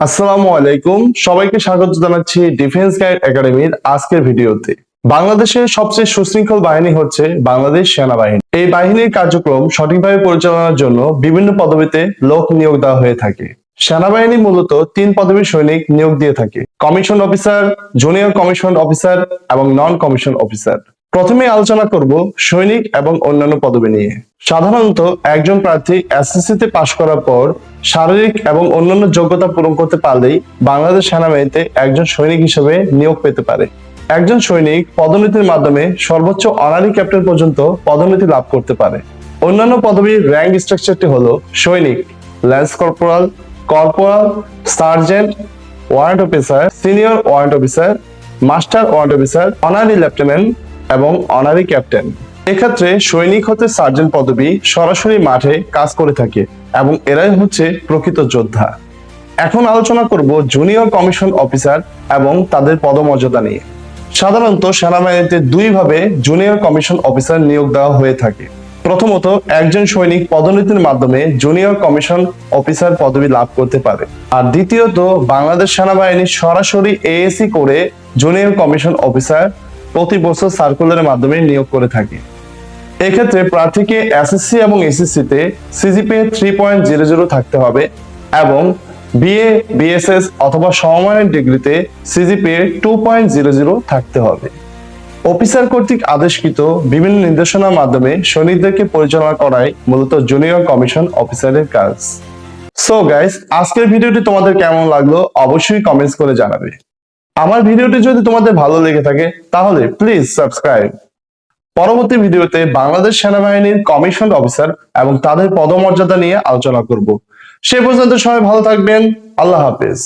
আসসালামু আলাইকুম। সবাইকে স্বাগত জানাচ্ছি ডিফেন্স গাইড একাডেমির আজকের ভিডিওতে। বাংলাদেশের সবচেয়ে সুশৃঙ্খল বাহিনী হচ্ছে বাংলাদেশ সেনাবাহিনী। এই বাহিনীর কার্যক্রম সঠিকভাবে পরিচালনার জন্য বিভিন্ন পদবিতে লোক নিয়োগ দেওয়া হয়ে থাকে। সেনাবাহিনী মূলত তিন পদবীর সৈনিক নিয়োগ দিয়ে থাকে। Commission officer, junior commission officer এবং নন কমিশন অফিসার। প্রথমে আলোচনা করব সৈনিক এবং অন্যান্য পদবি নিয়ে। সাধারণত একজন প্রার্থী এসএসসি তে পাশ করার পর শারীরিক এবং অন্যান্য যোগ্যতা পূরণ করতে পারলেই বাংলাদেশ সেনাবাহিনীতে একজন সৈনিক হিসেবে নিয়োগ পেতে পারে। একজন সৈনিক পদোন্নতির মাধ্যমে সর্বোচ্চ অনারি ক্যাপ্টেন পর্যন্ত পদোন্নতি লাভ করতে পারে। অন্যান্য পদবীর র্যাঙ্ক স্ট্রাকচারটি হলো সৈনিক lance corporal corporal sergeant warrant officer senior warrant officer master warrant officer honorary lieutenant এবং অনারি ক্যাপ্টেন। এক্ষেত্রে সৈনিক হতে সার্জেন্ট পদবি সরাসরি মাঠে কাজ করে থাকে এবং এরাই হচ্ছে প্রকৃত যোদ্ধা। এখন আলোচনা করব জুনিয়র কমিশন অফিসার এবং তাদের পদমর্যাদা নিয়ে। সাধারণত সেনাবাহিনীতে দুইভাবে জুনিয়র কমিশন অফিসার নিয়োগ দেওয়া হয়ে থাকে। প্রথমত, একজন সৈনিক পদোন্নতির মাধ্যমে জুনিয়র কমিশন অফিসার পদবি লাভ করতে পারে। আর দ্বিতীয়ত, বাংলাদেশ সেনাবাহিনী সরাসরি এএসি করে জুনিয়র কমিশন অফিসার প্রতি বছর সার্কুলারের মাধ্যমে নিয়োগ করে থাকে। এক্ষেত্রে প্রার্থীকে এসএসসি এবং এসএসসি তে CGPA three point zero zero থাকতে হবে এবং বিএ বিএসএস অথবা সমমানের ডিগ্রিতে CGPA two point zero zero থাকতে হবে। অফিসার কর্তৃক আদেশকৃত বিভিন্ন নির্দেশনার মাধ্যমে সৈনিকদেরকে পরিচালনা করাই মূলত জুনিয়র কমিশন অফিসারের কাজ। সো গাইস আজকের ভিডিওটি তোমাদের কেমন লাগল অবশ্যই কমেন্টস করে জানাবে। আমার ভিডিওটি যদি তোমাদের ভালো লেগে থাকে, তাহলে প্লিজ সাবস্ক্রাইব পরবর্তী ভিডিওতে বাংলাদেশ সেনাবাহিনীর কমিশন অফিসার এবং তাদের পদমর্যাদা নিয়ে আলোচনা করব। সে পর্যন্ত সবাই ভালো থাকবেন। আল্লাহ হাফেজ।